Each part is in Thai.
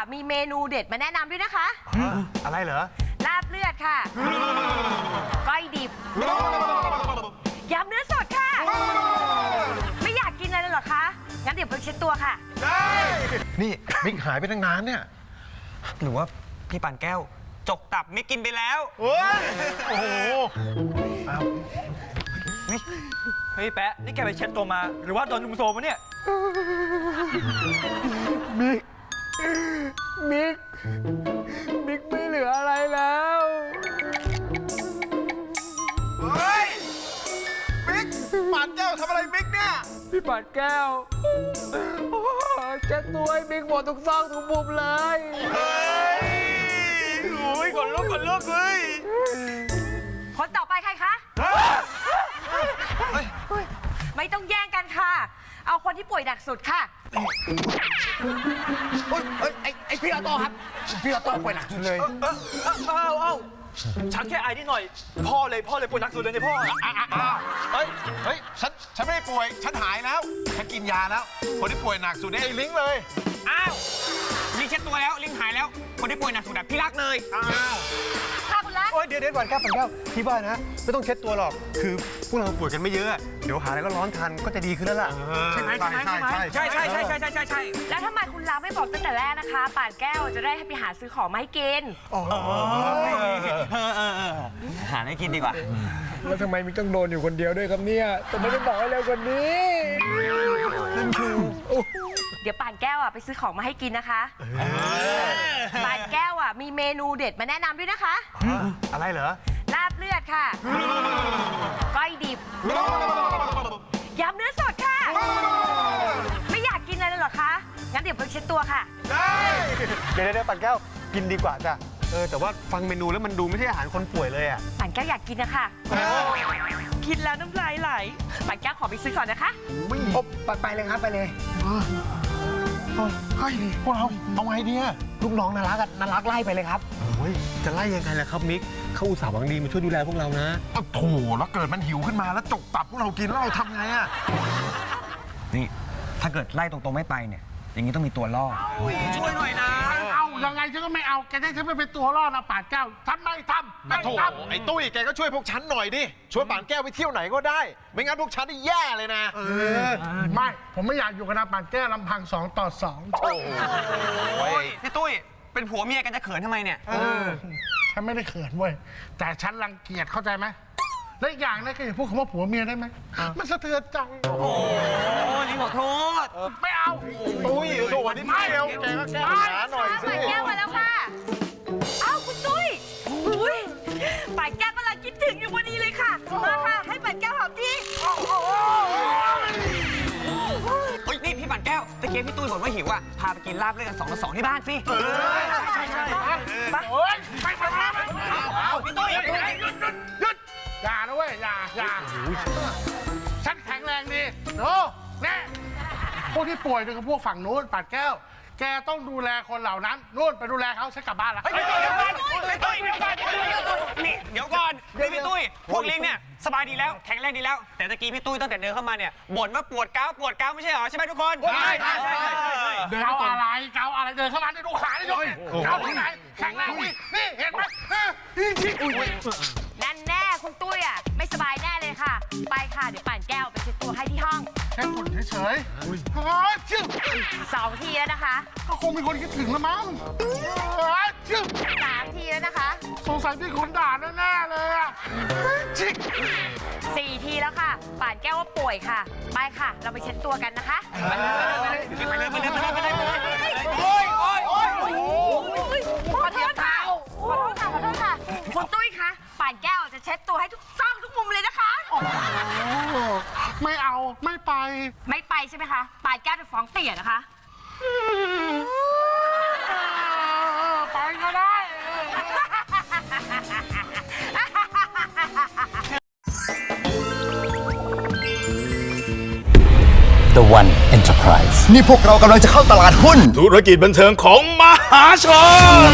อะมีเมนูเด็ดมาแนะนำด้วยนะคะ อะไรเหรอ ลาบเลือดค่ะ ก้อยดิบ ยำเนื้อสดค่ะ ไม่อยากกินอะไรเลยเหรอคะ งั้นเดี๋ยวไปเช็ดตัวค่ะ นี่มิกหายไปตั้งนานเนี่ย หรือว่าพี่ปั่นแก้ว จกตับไม่กินไปแล้วโอ้ยโอ้โหอ้าวเฮ้ยแปะนี่แกไปเช็ดตัวมา หรือว่าโดนลุมโซมวะเนี่ยมิก มิกมิกไม่เหลืออะไรแล้ว เฮ้ยมิกปานแก้วทำอะไรมิกเนี่ย พี่ปัดแก้วโอ้ยเช็ดตัวให้มิกหมดทุกซอกทุกมุมเลย เฮ้ยโอ้ยขนลุกขนลุกเฮ้ย คนต่อไปใครคะ ไม่ต้องแย่งกันค่ะ เอาคน ที่ป่วยหนักสุดค่ะเฮ้ยไอ้ไอ้พี่ออโต้ครับ พี่ออโต้ป่วยหนักสุดเลยเอ้าเอ้าฉันแค่ไอนิดหน่อย พ่อเลยพ่อเลยป่วยหนักสุดเลยในยพ่ออะเฮ้ยเฮ้ยฉันฉันไม่ได้ป่วย ฉันหายแล้วฉันกินยาแล้ว คนที่ป่วยหนักสุดเนี่ยไอ้ลิงเลย อ้าวลิงเช็ดตัวแล้วลิงหายแล้ว คนที่ป่วยหนักสุดอะพี่รักเลยค่ะคุณรัก โอ้ยเดี๋ยวเดี๋ยวก่อนแก้วก่อนแก้วที่บ้านนะ ไม่ต้องเช็ดตัวหรอก คือพวกเราป่วยกันไม่เยอะเดี๋ยวหายแล้วร้อนทันก็จะดีขึ้นแล้วล่ะ ใช่ไหมใช่ไหมใช่ไหมใช่ใช่ใช่ใช่ใช่ใช่ใช่แล้วทำไมคุณรักไม่บอกตั้งแต่แรกนะคะ ป่านแก้วจะได้ให้ไปหาซื้อของมาให้กิน หาให้กินดีกว่า แล้วทำไมมิกต้องโดนอยู่คนเดียวด้วยครับเนี่ยแต่ไม่ได้บอกให้เร็วกว่านี้เดี๋ยวป่านแก้วอะไปซื้อของมาให้กินนะคะ ป่านแก้วอะมีเมนูเด็ดมาแนะนำด้วยนะคะ อะไรเหรอ ลาบเลือดค่ะ ก้อยดิบยำเนื้อสดค่ะ ไม่อยากกินอะไรเลยเหรอคะ งั้นเดี๋ยวไปเช็ดตัวค่ะ เดี๋ยวเดี๋ยวปั่นแก้วกินดีกว่าจ้ะเออแต่ว่าฟังเมนูแล้วมันดูไม่ใช่อาหารคนป่วยเลยอะ ป่านแก้วอยากกินนะคะ กินแล้วน้ำลายไหลป่านแก้วขอไปซื้อก่อนนะคะ โอ้ไปไปเลยครับไปเลย เฮ้ยพวกเราเอาไงดีอะลูกน้องน่ารักอะน่ารักไล่ไปเลยครับ โอ้ยจะไล่ยังไงล่ะครับมิกเขาอุตส่าห์หวังดีมาช่วยดูแลพวกเรานะอ้าวโถแล้วเกิดมันหิวขึ้นมาแล้วจกตับพวกเรากินแล้วเราทำไงอะนี่ ถ้าเกิดไล่ตรงๆไม่ไปเนี่ย อย่างนี้ต้องมีตัวล่อ ช่วยหน่อยนะเอา ยังไงฉันก็ไม่เอาแกจะให้ฉันไปเป็นตัวรอดนะป่าดแก้วฉันไม่ทำไม่โถทไอ้ตุ้ยแกก็ช่วยพวกฉันหน่อยดิชวนป่านแก้วไปเที่ยวไหนก็ได้ ไม่งั้นพวกฉันนี่แย่เลยนะำไม่ ผมไม่อยากอยู่กับนางป่าดแก้วลำพังสองต่อสองโอ้ยพี่ตุ้ย เป็นผัวเมียกันจะเขินทำไมเนี่ย ฉันไม่ได้เขินเว้ยแต่ฉันรังเกียจเข้าใจไหม และอีกอย่างนะแกอย่าพูดคำว่าผัวเมียได้ไหมมันสะเทือนใจโอ้ลิงขอโทษ ไม่เอาตุ้ยโถวันนี้ไม่เร็วแกก็แก้ปัญหาหน่อยสิป่านแก้วมาแล้วค่ะ เอ้าคุณตุ้ยอุ้ยป่านแก้วกำลังคิดถึงอยู่พอดีเลยค่ะ มาค่ะ ให้ป่านแก้วหอมทีเฮ้ยนี่พี่ปั่นแก้วตะเกียบพี่ตุ้ยบอกว่าหิวอะ พาไปกินลาบเลือดกันสองต่อสองที่บ้านสิโอ๊ยไปไปไปไปเอาพี่ตุ้ย อย่าอย่าฉันแข็งแรงดีโน้แน่พวกที่ป่วยเนี่ยคือพวกฝั่งนู้นปัดแก้ว แกต้องดูแลคนเหล่านั้นนู่นไปดูแลเขาฉันกลับบ้านแล้วเดี๋ยวก่อนพี่ตุ้ยเดี๋ยวก่อนนี่เดี๋ยวก่อนนี่พี่ตุ้ยพวกลิงเนี่ยสบายดีแล้วแข็งแรงดีแล้ว แต่ตะกี้พี่ตุ้ยตั้งแต่เดินเข้ามาเนี่ยบ่นว่าปวดก้าวปวดก้าวไม่ใช่เหรอใช่ไหมทุกคนใช่ใช่ใช่เกาอะไรเกาอะไรเดินเข้ามาได้ดูขาได้ด้วยเกาที่ไหนแข็งแรงนี่นี่เห็นไหมเออนี่ที่อุ้ยนั่นแน่คุณตุ้ยอะ ไม่สบายแน่เลยค่ะ ไปค่ะ เดี๋ยวป่านแก้วไปเช็ดตัวให้ที่ห้องแค่ฝุ่นเฉยๆเฮ้ยชื่อสองทีแล้วนะคะก็คงมีคนคิดถึงแล้วมั้งเฮ้ยชื่อสามทีแล้วนะคะ สงสัยมีคนด่าแน่ๆเลยอะชิคสี่ทีแล้วค่ะ ป่านแก้วว่าป่วยค่ะ ไปค่ะ เราไปเช็ดตัวกันนะคะ ไปเลยไปเลยไปเลยไปเลยไปเลย ไม่เอาไม่ไป ไม่ไปใช่ไหมคะป่านแก้วจะฟ้องเตี่ยนะคะ ไปก็ได้ The One Enterprise นี่พวกเรากำลังจะเข้าตลาดหุ้น ธุรกิจบันเทิงของมหาชน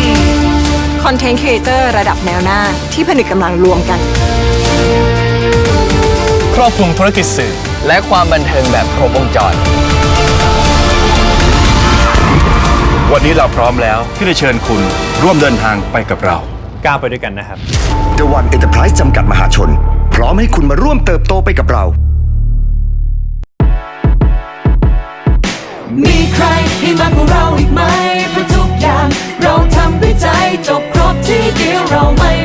คอนเทนต์ครีเอเตอร์ระดับแนวหน้าที่ผนึกกำลังรวมกัน ครอบคลุมธุรกิจสื่อ และความบันเทิงแบบครบวงจร วันนี้เราพร้อมแล้วที่จะเชิญคุณร่วมเดินทางไปกับเรา ก้าวไปด้วยกันนะครับ The One Enterprise จำกัดมหาชน พร้อมให้คุณมาร่วมเติบโตไปกับเรา มีใครที่มากกว่าเราอีกไหมเพราะทุกอย่าง เราทำด้วยใจจบครบที่เดียวเราไม่